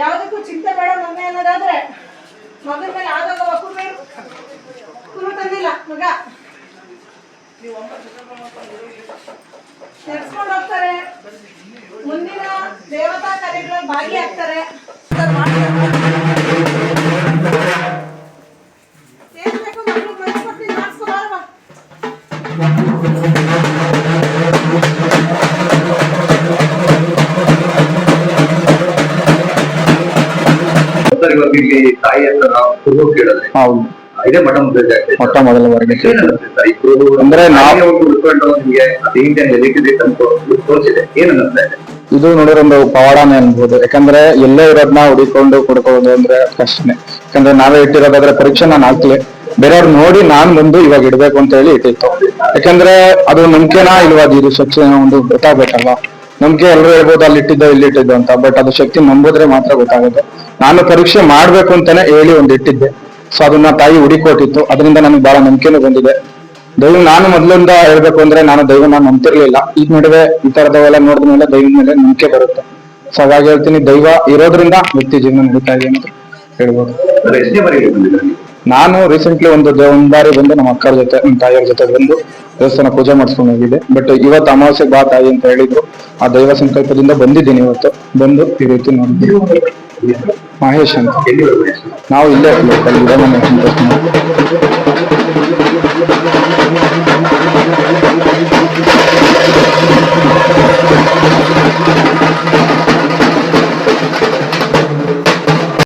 ಯಾವುದಕ್ಕೂ ಚಿಂತೆ ಬೇಡ ಮಗನೇ ಅನ್ನೋದಾದ್ರೆ ಮಗನ ಮೇಲೆ ಆದಾಗ ಕುರು ಕುರು ತಂದಿಲ್ಲ ಮಗ. ನೆಡ್ಸ್ಕೊಂಡು ಹೋಗ್ತಾರೆ. ಮುಂದಿನ ದೇವತಾ ಕಾರ್ಯಗಳಲ್ಲಿ ಭಾಗಿಯಾಗ್ತಾರೆ. ಏನ್ ಬೇಕು ಮಕ್ಕಳು? ಬೆಳೆಸ್ಕೊಡ್ತೀನಿ ಮಾಡಿಸ್ಕೊ ಸರ್ ಇವಾಗ ಇಲ್ಲಿ ತಾಯಿ ಅಂತ ನಾವು ಕುರುಹು ಕೇಳಿದ್ರೆ ಹೌದು. ಇದೇ ಮಠ ಮೊದಲ ಮೊಟ್ಟ ಮೊದಲ ಬಾರಿಗೆ ಅಂದ್ರೆ ನಾವು- ಒಂದು ಉಳ್ಕೊಂಡು ನಿಮಗೆ ಅದು ಇಂಡಿಯನ್ ಎಲಿಟಿದೆ ಅಂತ ತೋರಿಸಿದೆ ಏನು ಅನ್ನಿಸ್ತಾ ಇದೆ? ಇದು ನೋಡಿದ್ರೆ ಒಂದು ಪವಾಡಾನೇ ಅನ್ಬೋದು. ಯಾಕಂದ್ರೆ ಎಲ್ಲೇ ಇರೋದನ್ನ ಹುಡಿಕೊಂಡು ಕೊಡ್ಕೊಳ್ಳೋದು ಅಂದ್ರೆ ಕಷ್ಟನೇ. ಯಾಕಂದ್ರೆ ನಾವೇ ಇಟ್ಟಿರೋದಾದ್ರೆ ಪರೀಕ್ಷೆ ನಾನು ಹಾಕ್ಲಿ. ಬೇರೆಯವ್ರು ನೋಡಿ ನಾನ್ ಬಂದು ಇವಾಗ ಇಡ್ಬೇಕು ಅಂತ ಹೇಳಿ ಇಟ್ಟಿತ್ತು. ಯಾಕಂದ್ರೆ ಅದು ನಂಬಿಕೆನಾ ಇಲ್ವಾ ಇದು ಸ್ವಚ್ಛ ಒಂದು ಗೊತ್ತಾಗ್ಬೇಕಲ್ವಾ? ನಂಬಿಕೆ ಎಲ್ಲರೂ ಹೇಳ್ಬೋದು ಅಲ್ಲಿ ಇಟ್ಟಿದ್ದ ಇಲ್ಲಿ ಇಟ್ಟಿದ್ದು ಅಂತ. ಬಟ್ ಅದು ಶಕ್ತಿ ನಂಬಿದ್ರೆ ಮಾತ್ರ ಗೊತ್ತಾಗುತ್ತೆ. ನಾನು ಪರೀಕ್ಷೆ ಮಾಡ್ಬೇಕು ಅಂತಾನೆ ಹೇಳಿ ಒಂದು ಇಟ್ಟಿದ್ದೆ. ಸೊ ಅದನ್ನ ತಾಯಿ ಹುಡಿಕೊಟ್ಟಿತ್ತು. ಅದರಿಂದ ನನಗೆ ಬಹಳ ನಂಬಿಕೆನೂ ಬಂದಿದೆ. ದೈವ ನಾನು ಮೊದ್ಲಿಂದ ಹೇಳ್ಬೇಕು ಅಂದ್ರೆ ನಾನು ದೈವನ ನಂಬ್ತಿರ್ಲಿಲ್ಲ. ಈಗ ನಡುವೆ ಈ ತರದವೆಲ್ಲ ನೋಡಿದ ಮೇಲೆ ದೈವದ ಮೇಲೆ ನಂಬಿಕೆ ಬರುತ್ತೆ. ಸೊ ಹಾಗಾಗಿ ಹೇಳ್ತೀನಿ ದೈವ ಇರೋದ್ರಿಂದ ವ್ಯಕ್ತಿ ಜೀವನ ನಡೀತಾ ಇದೆ ಅಂತ ಹೇಳ್ಬೋದು. ನಾನು ರೀಸೆಂಟ್ಲಿ ಒಂದ್ ಬಾರಿ ಬಂದು ನಮ್ಮ ಅಕ್ಕರ ಜೊತೆ ನಮ್ಮ ತಾಯಿಯವ್ರ ಜೊತೆ ಬಂದು ದೇವಸ್ಥಾನ ಪೂಜೆ ಮಾಡಿಸ್ಕೊಂಡು ಹೋಗಿದ್ದೆ. ಬಟ್ ಇವತ್ತು ಅಮಾವಾಸ್ಯೆ ಬಾ ತಾಯಿ ಅಂತ ಹೇಳಿದ್ರು. ಆ ದೈವ ಸಂಕಲ್ಪದಿಂದ ಬಂದಿದ್ದೀನಿ ಇವತ್ತು. ಬಂದು ಈ ರೀತಿ ನೋಡಿದ್ವಿ ಮಹೇಶ್ ಅಂತ? ನಾವು ಇಲ್ಲೇ ಲೋಕಲ್